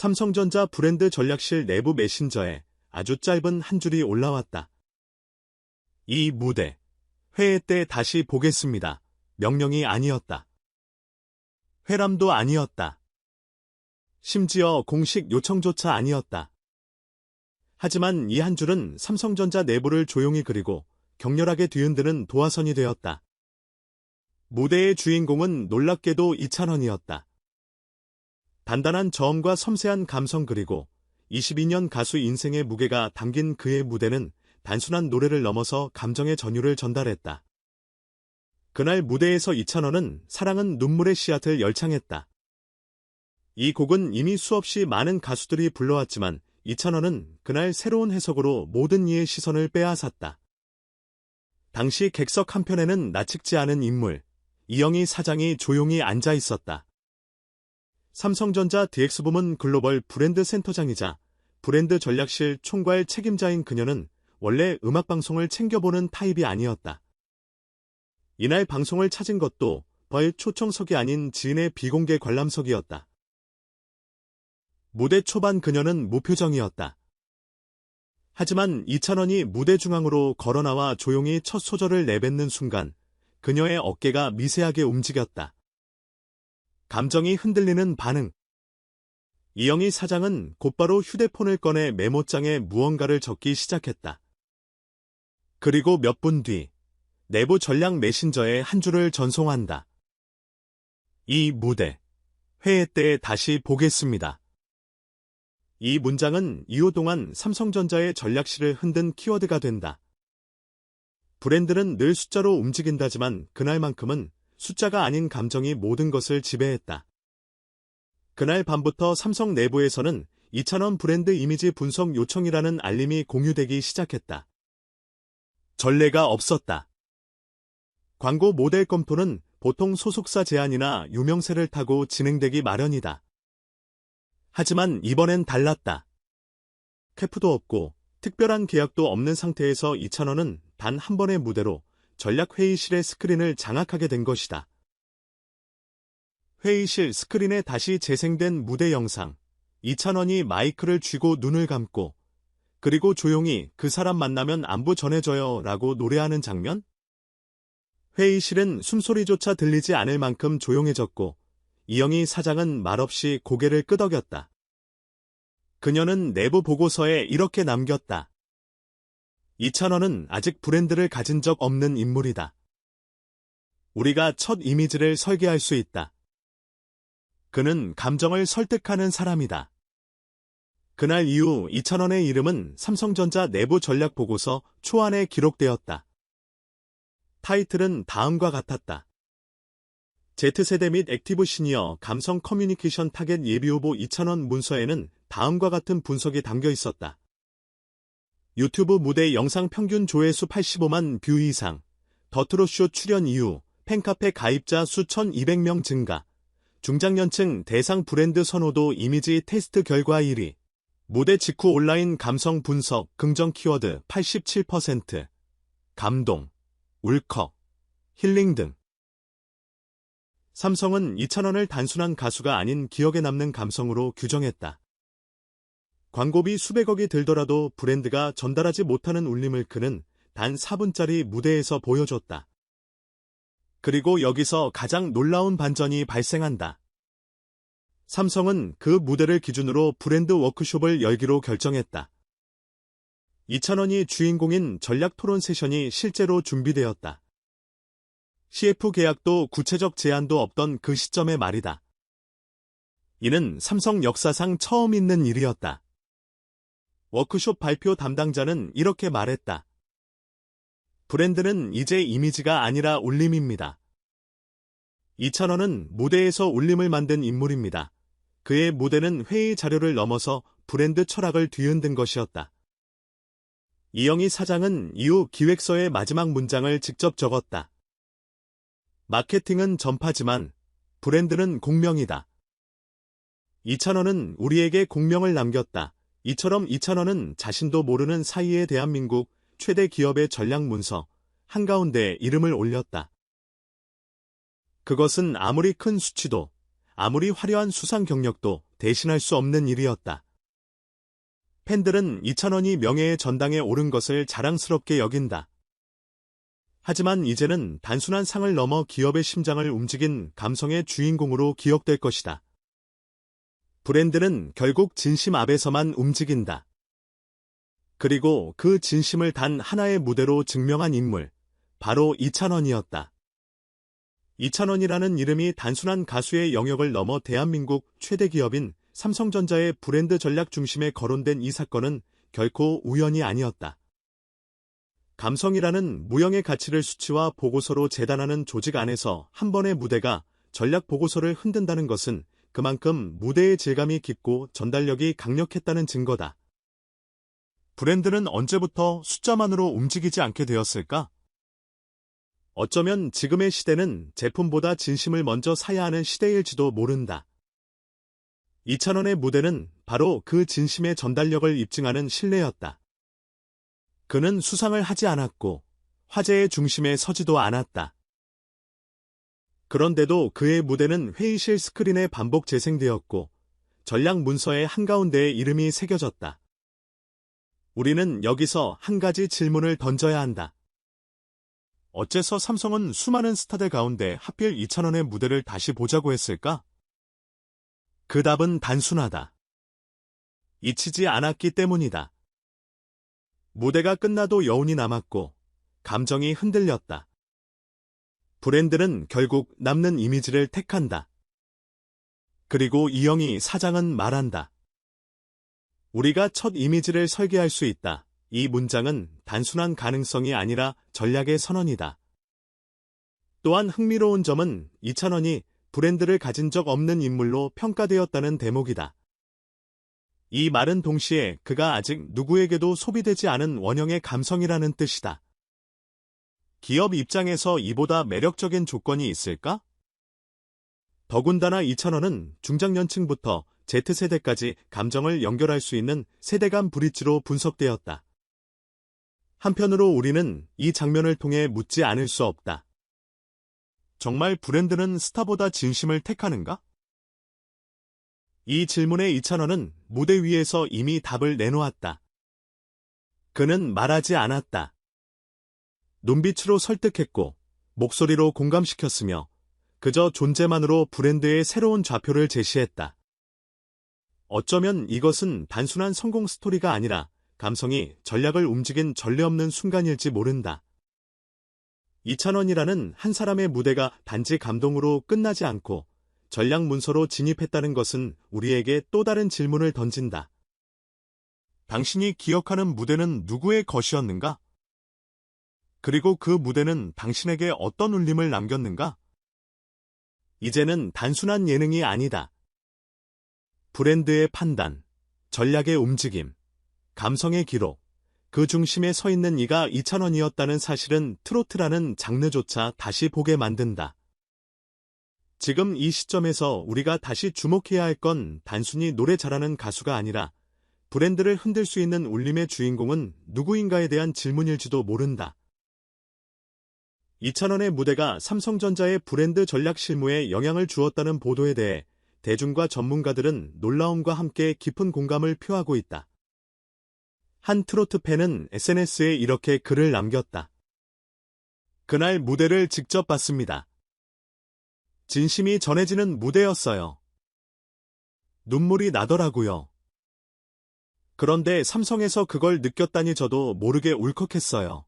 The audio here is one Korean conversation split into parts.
삼성전자 브랜드 전략실 내부 메신저에 아주 짧은 한 줄이 올라왔다. 이 무대, 회의 때 다시 보겠습니다. 명령이 아니었다. 회람도 아니었다. 심지어 공식 요청조차 아니었다. 하지만 이 한 줄은 삼성전자 내부를 조용히 그리고 격렬하게 뒤흔드는 도화선이 되었다. 무대의 주인공은 놀랍게도 이찬원이었다. 단단한 저음과 섬세한 감성 그리고 22년 가수 인생의 무게가 담긴 그의 무대는 단순한 노래를 넘어서 감정의 전율을 전달했다. 그날 무대에서 이찬원은 사랑은 눈물의 씨앗을 열창했다. 이 곡은 이미 수없이 많은 가수들이 불러왔지만 이찬원은 그날 새로운 해석으로 모든 이의 시선을 빼앗았다. 당시 객석 한편에는 나측지 않은 인물, 이영희 사장이 조용히 앉아 있었다. 삼성전자 DX부문 글로벌 브랜드 센터장이자 브랜드 전략실 총괄 책임자인 그녀는 원래 음악방송을 챙겨보는 타입이 아니었다. 이날 방송을 찾은 것도 벌 초청석이 아닌 지인의 비공개 관람석이었다. 무대 초반 그녀는 무표정이었다. 하지만 이찬원이 무대 중앙으로 걸어나와 조용히 첫 소절을 내뱉는 순간 그녀의 어깨가 미세하게 움직였다. 감정이 흔들리는 반응. 이영희 사장은 곧바로 휴대폰을 꺼내 메모장에 무언가를 적기 시작했다. 그리고 몇 분 뒤, 내부 전략 메신저에 한 줄을 전송한다. 이 무대, 회의 때 다시 보겠습니다. 이 문장은 이후 동안 삼성전자의 전략실을 흔든 키워드가 된다. 브랜드는 늘 숫자로 움직인다지만 그날만큼은 숫자가 아닌 감정이 모든 것을 지배했다. 그날 밤부터 삼성 내부에서는 2,000원 브랜드 이미지 분석 요청이라는 알림이 공유되기 시작했다. 전례가 없었다. 광고 모델 검토는 보통 소속사 제안이나 유명세를 타고 진행되기 마련이다. 하지만 이번엔 달랐다. 캐프도 없고 특별한 계약도 없는 상태에서 이찬원은 단 한 번의 무대로 전략회의실의 스크린을 장악하게 된 것이다. 회의실 스크린에 다시 재생된 무대 영상. 이찬원이 마이크를 쥐고 눈을 감고 그리고 조용히 그 사람 만나면 안부 전해줘요 라고 노래하는 장면? 회의실은 숨소리조차 들리지 않을 만큼 조용해졌고 이영희 사장은 말없이 고개를 끄덕였다. 그녀는 내부 보고서에 이렇게 남겼다. 이찬원은 아직 브랜드를 가진 적 없는 인물이다. 우리가 첫 이미지를 설계할 수 있다. 그는 감정을 설득하는 사람이다. 그날 이후 이찬원의 이름은 삼성전자 내부 전략 보고서 초안에 기록되었다. 타이틀은 다음과 같았다. Z세대 및 액티브 시니어 감성 커뮤니케이션 타겟 예비 후보 이찬원 문서에는 다음과 같은 분석이 담겨 있었다. 유튜브 무대 영상 평균 조회수 85만 뷰 이상, 더트로쇼 출연 이후 팬카페 가입자 수 1200명 증가, 중장년층 대상 브랜드 선호도 이미지 테스트 결과 1위, 무대 직후 온라인 감성 분석 긍정 키워드 87%, 감동, 울컥, 힐링 등. 삼성은 이찬원을 단순한 가수가 아닌 기억에 남는 감성으로 규정했다. 광고비 수백억이 들더라도 브랜드가 전달하지 못하는 울림을 그는 단 4분짜리 무대에서 보여줬다. 그리고 여기서 가장 놀라운 반전이 발생한다. 삼성은 그 무대를 기준으로 브랜드 워크숍을 열기로 결정했다. 이찬원이 주인공인 전략 토론 세션이 실제로 준비되었다. CF 계약도 구체적 제안도 없던 그 시점의 말이다. 이는 삼성 역사상 처음 있는 일이었다. 워크숍 발표 담당자는 이렇게 말했다. 브랜드는 이제 이미지가 아니라 울림입니다. 이찬원은 무대에서 울림을 만든 인물입니다. 그의 무대는 회의 자료를 넘어서 브랜드 철학을 뒤흔든 것이었다. 이영희 사장은 이후 기획서의 마지막 문장을 직접 적었다. 마케팅은 전파지만 브랜드는 공명이다. 이찬원은 우리에게 공명을 남겼다. 이처럼 이찬원은 자신도 모르는 사이에 대한민국 최대 기업의 전략 문서 한가운데 이름을 올렸다. 그것은 아무리 큰 수치도 아무리 화려한 수상 경력도 대신할 수 없는 일이었다. 팬들은 이찬원이 명예의 전당에 오른 것을 자랑스럽게 여긴다. 하지만 이제는 단순한 상을 넘어 기업의 심장을 움직인 감성의 주인공으로 기억될 것이다. 브랜드는 결국 진심 앞에서만 움직인다. 그리고 그 진심을 단 하나의 무대로 증명한 인물, 바로 이찬원이었다. 이찬원이라는 이름이 단순한 가수의 영역을 넘어 대한민국 최대 기업인 삼성전자의 브랜드 전략 중심에 거론된 이 사건은 결코 우연이 아니었다. 감성이라는 무형의 가치를 수치와 보고서로 재단하는 조직 안에서 한 번의 무대가 전략 보고서를 흔든다는 것은 그만큼 무대의 질감이 깊고 전달력이 강력했다는 증거다. 브랜드는 언제부터 숫자만으로 움직이지 않게 되었을까? 어쩌면 지금의 시대는 제품보다 진심을 먼저 사야 하는 시대일지도 모른다. 이찬원의 무대는 바로 그 진심의 전달력을 입증하는 신뢰였다. 그는 수상을 하지 않았고 화제의 중심에 서지도 않았다. 그런데도 그의 무대는 회의실 스크린에 반복 재생되었고 전략 문서의 한가운데에 이름이 새겨졌다. 우리는 여기서 한 가지 질문을 던져야 한다. 어째서 삼성은 수많은 스타들 가운데 하필 이찬원의 무대를 다시 보자고 했을까? 그 답은 단순하다. 잊히지 않았기 때문이다. 무대가 끝나도 여운이 남았고 감정이 흔들렸다. 브랜드는 결국 남는 이미지를 택한다. 그리고 이영희 사장은 말한다. 우리가 첫 이미지를 설계할 수 있다. 이 문장은 단순한 가능성이 아니라 전략의 선언이다. 또한 흥미로운 점은 이찬원이 브랜드를 가진 적 없는 인물로 평가되었다는 대목이다. 이 말은 동시에 그가 아직 누구에게도 소비되지 않은 원형의 감성이라는 뜻이다. 기업 입장에서 이보다 매력적인 조건이 있을까? 더군다나 2천원은 중장년층부터 Z세대까지 감정을 연결할 수 있는 세대 간 브릿지로 분석되었다. 한편으로 우리는 이 장면을 통해 묻지 않을 수 없다. 정말 브랜드는 스타보다 진심을 택하는가? 이 질문에 이찬원은 무대 위에서 이미 답을 내놓았다. 그는 말하지 않았다. 눈빛으로 설득했고 목소리로 공감시켰으며 그저 존재만으로 브랜드의 새로운 좌표를 제시했다. 어쩌면 이것은 단순한 성공 스토리가 아니라 감성이 전략을 움직인 전례 없는 순간일지 모른다. 이찬원이라는 한 사람의 무대가 단지 감동으로 끝나지 않고 전략 문서로 진입했다는 것은 우리에게 또 다른 질문을 던진다. 당신이 기억하는 무대는 누구의 것이었는가? 그리고 그 무대는 당신에게 어떤 울림을 남겼는가? 이제는 단순한 예능이 아니다. 브랜드의 판단, 전략의 움직임, 감성의 기록, 그 중심에 서 있는 이가 이찬원이었다는 사실은 트로트라는 장르조차 다시 보게 만든다. 지금 이 시점에서 우리가 다시 주목해야 할 건 단순히 노래 잘하는 가수가 아니라 브랜드를 흔들 수 있는 울림의 주인공은 누구인가에 대한 질문일지도 모른다. 이찬원의 무대가 삼성전자의 브랜드 전략 실무에 영향을 주었다는 보도에 대해 대중과 전문가들은 놀라움과 함께 깊은 공감을 표하고 있다. 한 트로트 팬은 SNS에 이렇게 글을 남겼다. 그날 무대를 직접 봤습니다. 진심이 전해지는 무대였어요. 눈물이 나더라고요. 그런데 삼성에서 그걸 느꼈다니 저도 모르게 울컥했어요.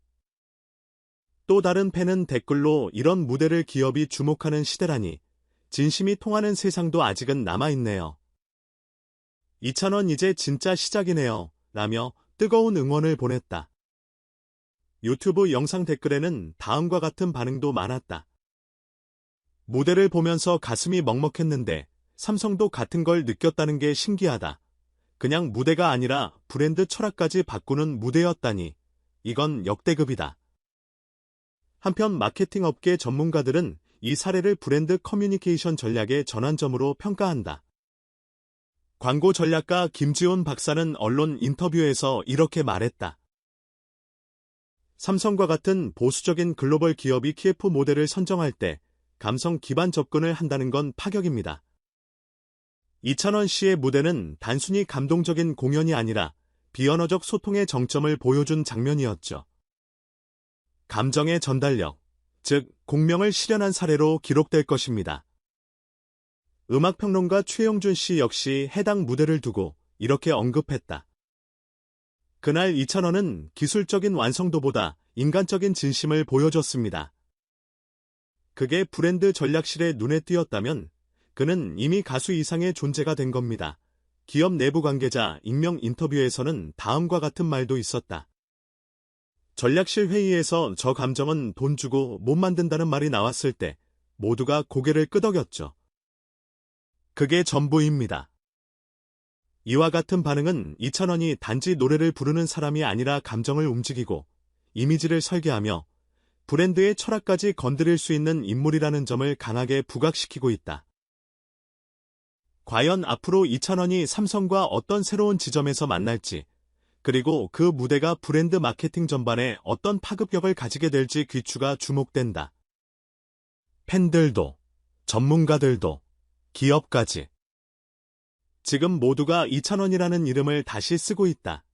또 다른 팬은 댓글로 이런 무대를 기업이 주목하는 시대라니 진심이 통하는 세상도 아직은 남아있네요. 2,000원 이제 진짜 시작이네요. 라며 뜨거운 응원을 보냈다. 유튜브 영상 댓글에는 다음과 같은 반응도 많았다. 무대를 보면서 가슴이 먹먹했는데 삼성도 같은 걸 느꼈다는 게 신기하다. 그냥 무대가 아니라 브랜드 철학까지 바꾸는 무대였다니. 이건 역대급이다. 한편 마케팅 업계 전문가들은 이 사례를 브랜드 커뮤니케이션 전략의 전환점으로 평가한다. 광고 전략가 김지훈 박사는 언론 인터뷰에서 이렇게 말했다. 삼성과 같은 보수적인 글로벌 기업이 KF 모델을 선정할 때 감성 기반 접근을 한다는 건 파격입니다. 이찬원 씨의 무대는 단순히 감동적인 공연이 아니라 비언어적 소통의 정점을 보여준 장면이었죠. 감정의 전달력, 즉 공명을 실현한 사례로 기록될 것입니다. 음악평론가 최영준 씨 역시 해당 무대를 두고 이렇게 언급했다. 그날 이찬원은 기술적인 완성도보다 인간적인 진심을 보여줬습니다. 그게 브랜드 전략실에 눈에 띄었다면 그는 이미 가수 이상의 존재가 된 겁니다. 기업 내부 관계자 익명 인터뷰에서는 다음과 같은 말도 있었다. 전략실 회의에서 저 감정은 돈 주고 못 만든다는 말이 나왔을 때 모두가 고개를 끄덕였죠. 그게 전부입니다. 이와 같은 반응은 이찬원이 단지 노래를 부르는 사람이 아니라 감정을 움직이고 이미지를 설계하며 브랜드의 철학까지 건드릴 수 있는 인물이라는 점을 강하게 부각시키고 있다. 과연 앞으로 이찬원이 삼성과 어떤 새로운 지점에서 만날지, 그리고 그 무대가 브랜드 마케팅 전반에 어떤 파급력을 가지게 될지 귀추가 주목된다. 팬들도, 전문가들도, 기업까지. 지금 모두가 이찬원이라는 이름을 다시 쓰고 있다.